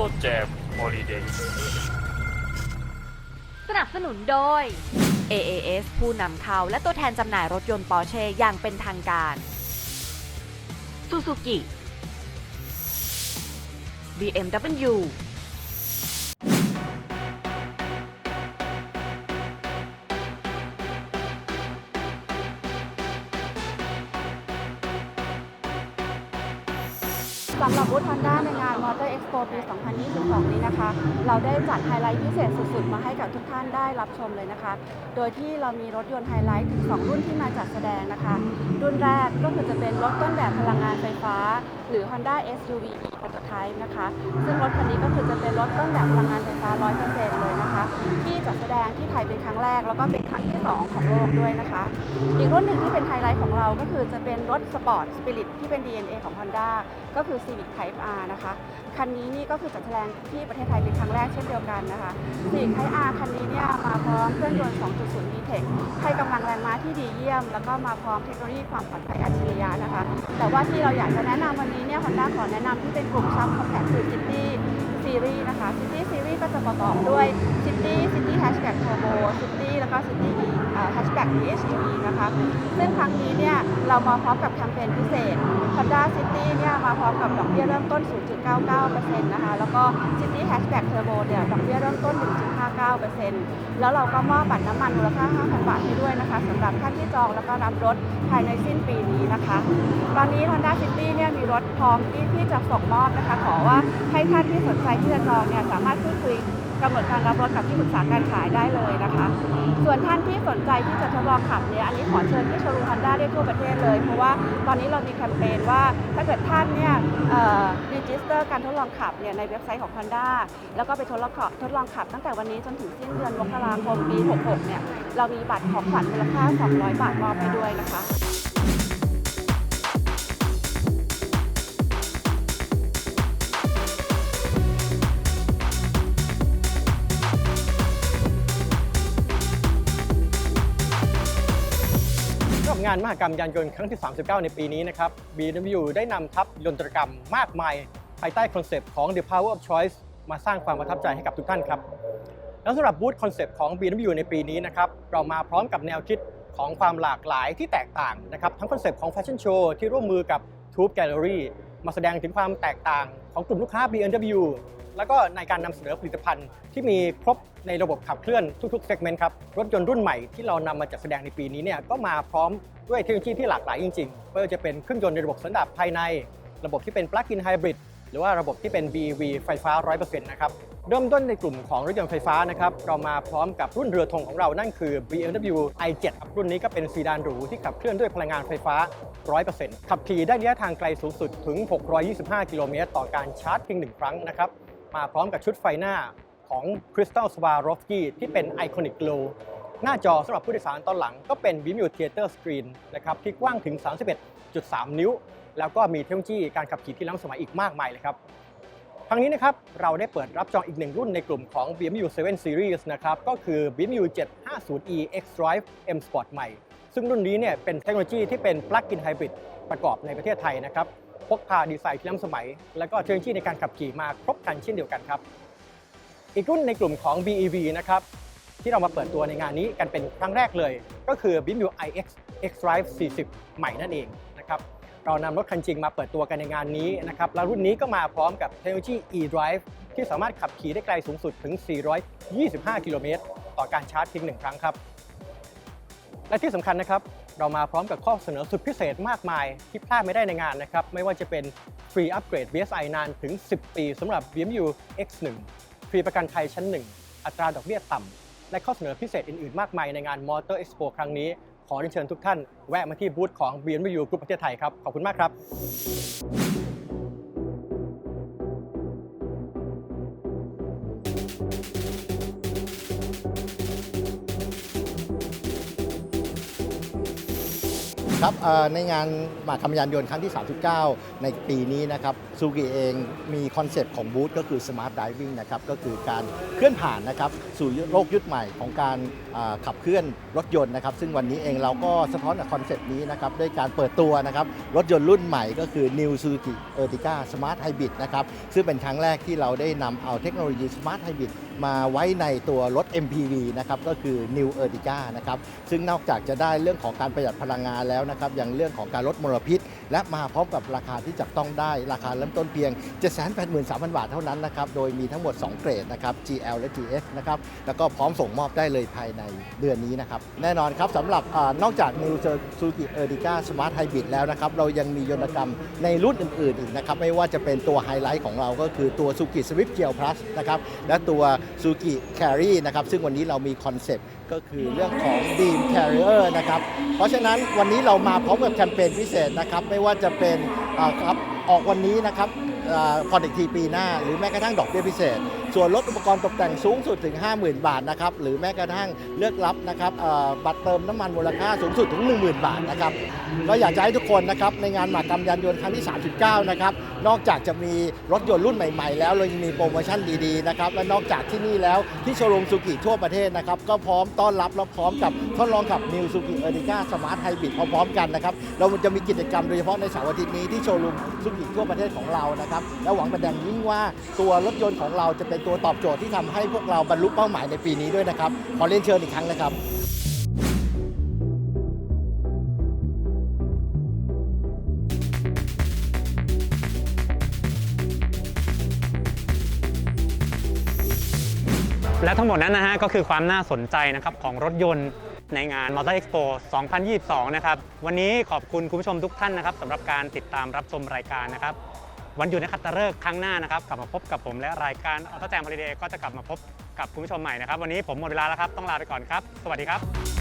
ต้แจมฮอลิเดย์สนับสนุนโดย AAS ผู้นำเข้าและตัวแทนจำหน่ายรถยนต์ปอร์เช่อย่างเป็นทางการ Suzuki BMW สำหรับบูธฮอนด้าในงาน Motor Expo ปี 2022 นี้นะคะ เราได้จัดไฮไลท์พิเศษสุดๆ มาให้กับทุกท่านได้รับชมเลยนะคะ โดยที่เรามีรถยนต์ไฮไลท์ถึง 2 รุ่นที่มาจัดแสดงนะคะ รุ่นแรกก็คือจะเป็นรถต้นแบบพลังงานไฟฟ้า หรือ Honda SUV e Prototype นะคะ ซึ่งรถคันนี้ก็คือจะเป็นรถต้นแบบพลังงานไฟฟ้า 100%เลยนะคะ ที่จัดแสดงที่ไทยเป็นครั้งแรก แล้วก็เป็นครั้งที่ 2 ของโลกด้วยนะคะ อีกรุ่นหนึ่งที่เป็นไฮไลท์ของเราก็คือจะเป็นรถสปอร์ตสปิริตที่เป็น DNA ของ Honda ก็คือ Civic Type R นะคะ คันนี้นี่ก็คือจัดแสดงที่ประเทศไทยเป็นครั้งแรกเช่นเดียวกันนะคะ Civic Type R คันนี้เนี่ยมาพร้อมเครื่องยนต์ 2.0 VTEC ให้กำลังแรงม้าที่ดีเยี่ยม แล้วก็มาพร้อมเทคโนโลยีความปลอดภัยอัจฉริยะนะคะ แต่ว่าที่เราอยากจะแนะนำวันนี้เนี่ย Honda ขอแนะนำที่เป็นกลุ่มซับคอมแพคคือ City Series นะคะ City Series ก็จะประกอบด้วย City City Hatchback Turbo City แล้วก็ City เอ่อ Hatchback PHEV นะคะ ซึ่งครั้งนี้เนี่ยเรามาพร้อมกับแคมเปญพิเศษ Honda City เนี่ยมาพร้อมกับดอกเบี้ยเริ่มต้น 0.99%นะคะ แล้วก็ City Hatchback Turbo เนี่ยดอกเบี้ยเริ่มต้น 1.59%แล้วเราก็มอบบัตรน้ำมันมูลค่า 5,000 บาทให้ด้วยนะคะสำหรับท่านที่จองแล้วก็รับรถภายในสิ้นปีนี้นะคะ ตอนนี้ Honda City เนี่ยมีรถพร้อมที่ที่จะส่งมอบนะคะ ขอว่า ท่านที่สนใจที่จะจองเนี่ยสามารถพูดคุยกำหนดการรับรถกับที่ปรึกษาการขายได้เลยนะคะ ส่วนท่านที่สนใจที่จะทดลองขับเนี่ยอันนี้ขอเชิญที่โชว์รูมฮอนด้าได้ทั่วประเทศเลย เพราะว่าตอนนี้เรามีแคมเปญว่าถ้าเกิดท่านเนี่ยรีจิสเตอร์การทดลองขับเนี่ยในเว็บไซต์ของ Honda แล้วก็ไปทดลองขับทดลองขับตั้งแต่วันนี้จนถึงสิ้นเดือนมกราคมปี 66 เนี่ยเรามีบัตรของขวัญมูลค่า 200 บาทมอบให้ด้วยนะคะานมหกรรมยานยนต์ครั้งที่ 39 ในปีนี้นะครับ BMW ได้นำทัพยนตรกรรมมากมาย ภายใต้คอนเซปต์ของ The Power of Choice มาสร้างความประทับใจให้กับทุกท่านครับ แล้วสำหรับบูธคอนเซปต์ของ BMW ในปีนี้นะครับ เรามาพร้อมกับแนวคิดของความหลากหลายที่แตกต่างนะครับ ทั้งคอนเซปต์ของแฟชั่นโชว์ที่ร่วมมือกับ Tube Gallery มาแสดงถึงความแตกต่างของกลุ่มลูกค้า BMW แล้วก็ในการนำเสนอผลิตภัณฑ์ที่มีครบในระบบขับเคลื่อนทุกๆเซกเมนต์ครับ รถยนต์รุ่นใหม่ที่เรานำมาจัดแสดงในปีนี้เนี่ยก็มาพร้อมด้วยเทคโนโลยีที่หลากหลายจริงๆไม่ว่าจะเป็นเครื่องยนต์ในระบบสันดาปภายใน ระบบที่เป็นปลั๊กอินไฮบริดหรือว่าระบบที่เป็น BEV ไฟฟ้า 100%นะครับ เริ่มต้นในกลุ่มของรถยนต์ไฟฟ้านะครับเรามาพร้อมกับรุ่นเรือธงของเรานั่นคือ BMW i7 รุ่นนี้ก็เป็นซีดานหรูที่ขับเคลื่อนด้วยพลังงานไฟฟ้า 100%ขับขี่ได้ระยะทางไกลสูงสุดถึง 625 กิโลเมตรต่อการชาร์จเพียงหนึ่งครั้งนะครับมาพร้อมกับชุดไฟหน้าของ Crystal Swarovski ที่เป็น Iconic Glow หน้าจอสำหรับผู้โดยสารตอนหลังก็เป็น BMW Theater Screen นะครับที่กว้างถึง 31.3 นิ้ว แล้วก็มีเทคโนโลยีการขับขี่ที่ล้ำสมัยอีกมากมายเลยครับ ครั้งนี้นะครับเราได้เปิดรับจองอีกหนึ่งรุ่นในกลุ่มของ BMW 7 Series นะครับก็คือ BMW 750e X Drive M Sport ใหม่ ซึ่งรุ่นนี้เนี่ยเป็นเทคโนโลยีที่เป็น Plug-in Hybrid ประกอบในประเทศไทยนะครับพกพาดีไซน์ที่ล้ำสมัย และก็เทคโนโลยีในการขับขี่มาครบครันเช่นเดียวกันครับ อีกรุ่นในกลุ่มของ BEV นะครับที่เรามาเปิดตัวในงานนี้กันเป็นครั้งแรกเลย ก็คือ BMW iX X Drive 40 ใหม่นั่นเอง เรานำรถคันจริงมาเปิดตัวกันในงานนี้นะครับแล้วรุ่นนี้ก็มาพร้อมกับเทคโนโลยี e-drive ที่สามารถขับขี่ได้ไกลสูงสุดถึง 425 กิโลเมตรต่อการชาร์จเพียงหนึ่งครั้งครับ และที่สำคัญนะครับเรามาพร้อมกับข้อเสนอสุดพิเศษมากมายที่พลาดไม่ได้ในงานนะครับ ไม่ว่าจะเป็นฟรีอัปเกรด BSI นานถึง 10 ปีสำหรับ BMW X1 ฟรีประกันภัยชั้น 1 อัตราดอกเบี้ยต่ำและข้อเสนอพิเศษอื่นๆ มากมายในงาน Motor Expo ครั้งนี้ ขอเรียนเชิญทุกท่านแวะมาที่บูธของ BMW Group ประเทศไทยครับ ขอบคุณมากครับ ครับในงานมหากรรมยานยนต์ครั้งที่ 39 ในปีนี้นะครับซูกิเองมีคอนเซปต์ของบูธก็คือ Smart Driving นะครับก็คือการเคลื่อนผ่านนะครับสู่โลกยุคใหม่ของการขับเคลื่อนรถยนต์นะครับซึ่งวันนี้เองเราก็สะท้อนคอนเซปต์นี้นะครับด้วยการเปิดตัวนะครับรถยนต์รุ่นใหม่ก็คือ New Suzuki Ertiga Smart Hybrid นะครับซึ่งเป็นครั้งแรกที่เราได้นำเอาเทคโนโลยี Smart Hybrid มาไว้ในตัวรถ MPV นะครับก็คือ New Ertiga นะครับซึ่งนอกจากจะได้เรื่องของการประหยัดพลังงานแล้วนะครับอยังเรื่องของการลดมลพิษ และมาพร้อมกับราคาที่จับต้องได้ราคาเริ่มต้นเพียง 783,000 บาทเท่านั้นนะครับโดยมีทั้งหมด 2 เกรดนะครับ GL และ GS นะครับแล้วก็พร้อมส่งมอบได้เลยภายในเดือนนี้นะครับแน่นอนครับสำหรับอนอกจาก New Suzuki Ertiga Smart Hybrid แล้วนะครับเรายังมียนตกรรมในรุ่นอื่นๆอีกนะครับไม่ว่าจะเป็นตัวไฮไลท์ของเราก็คือตัว Suzuki Swift GL Plus นะครับและตัว Suzuki Carry นะครับซึ่งวันนี้เรามีคอนเซปต์ ก็คือเรื่องของ Beam Carrier นะครับ เพราะฉะนั้นวันนี้เรามาพร้อมกับแคมเปญพิเศษนะครับ ไม่ว่าจะเป็นอ่าครับออกวันนี้นะครับ ผ่อนอีกทีปีหน้า หรือแม้กระทั่งดอกเบี้ยพิเศษ ส่วนลดอุปกรณ์ตกแต่งสูงสุดถึง 50,000 บาทนะครับหรือแม้กระทั่งเลือกรับนะครับบัตรเติมน้ำมันมูลค่าสูงสุดถึง 10,000 บาทนะครับก็อยากจะให้ทุกคนนะครับในงานมากรรมยานยนต์ครั้งที่ 39 นะครับนอกจากจะมีรถยนต์รุ่นใหม่ ๆ แล้วเรายังมีโปรโมชั่นดีๆนะครับและนอกจากที่นี่แล้วที่โชว์รูมซูกิทั่วประเทศนะครับก็พร้อมต้อนรับและพร้อมกับทดลองกับ New Suzuki Ertiga Smart Hybrid พร้อมๆกันนะครับเราจะมีกิจกรรมโดยเฉพาะในเสาร์อาทิตย์นี้ที่โชว์รูมซูกิทั่วประเทศของเรานะครับและหวังเป็นอย่างยิ่งว่าตัวรถยนต์ของเราจะเป็นตัวตอบโจทย์ที่ทำให้พวกเราบรรลุเป้าหมายในปีนี้ด้วยนะครับ ขอเรียนเชิญอีกครั้งนะครับและทั้งหมดนั้นนะฮะก็คือความน่าสนใจนะครับของรถยนต์ในงาน Motor Expo 2022 นะครับ วันนี้ขอบคุณคุณผู้ชมทุกท่านนะครับสำหรับการติดตามรับชมรายการนะครับ วันหยุดนะครับตะเลิกษ์ครั้งหน้านะครับ กลับมาพบกับผมและรายการออโต้แจมฮอลิเดย์ก็จะกลับมาพบกับคุณผู้ชมใหม่นะครับ วันนี้ผมหมดเวลาแล้วครับ ต้องลาไปก่อนครับ สวัสดีครับ